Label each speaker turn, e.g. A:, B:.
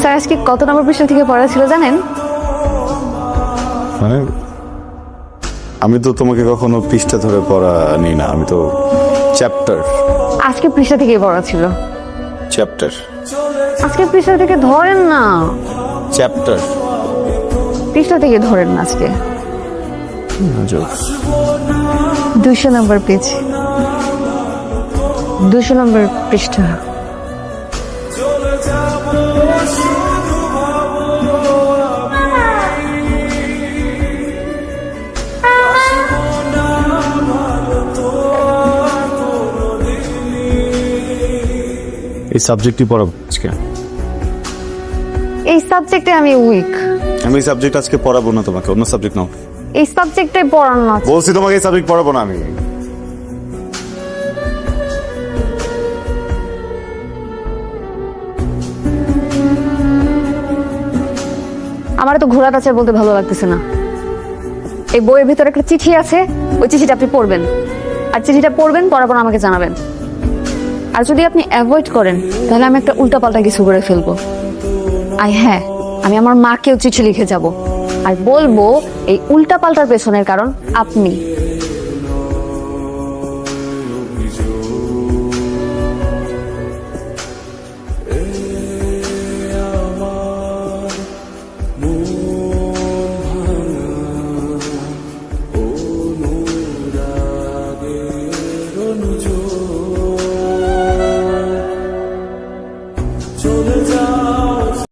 A: Sir আজকে কত নম্বর পৃষ্ঠা থেকে পড়া ছিল জানেন?
B: মানে আমি তো তোমাকে কখনো পৃষ্ঠা ধরে পড়া নিই না আমি তো চ্যাপ্টার
A: আজকে পৃষ্ঠা থেকেই পড়া ছিল।
B: চ্যাপ্টার
A: আজকে পৃষ্ঠা থেকে ধরেন না।
B: চ্যাপ্টার
A: পৃষ্ঠা থেকে ধরেন না আজকে। দুশো নম্বর পেজ। দুশো নম্বর পৃষ্ঠা।
B: এই সাবজেক্টই পড়াবো আজকে।
A: এই সাবজেক্টে আমি উইক
B: আমি এই সাবজেক্ট আজকে পড়াবো না তোমাকে অন্য সাবজেক্ট নাও।
A: এই সাবজেক্টে পড়ান না।
B: বলছি তোমাকে এই সাবজেক্ট পড়াবো না আমি।
A: আমার তো ঘোড়া কাছে বলতে ভালো লাগতেছে না। এই বইয়ের ভিতরে একটা চিঠি আছে ওই চিঠিটা আপনি পড়বেন। আর চিঠিটা পড়বেন পড়ার পর আমাকে জানাবেন। আর যদি আপনি অ্যাভয়েড করেন তাহলে আমি একটা উল্টাপাল্টা কিছু করে ফেলব। আর হ্যাঁ আমি আমার মাকেও চিঠি লিখে যাব। আর বলব, এই উল্টাপাল্টার পেছনের কারণ আপনি।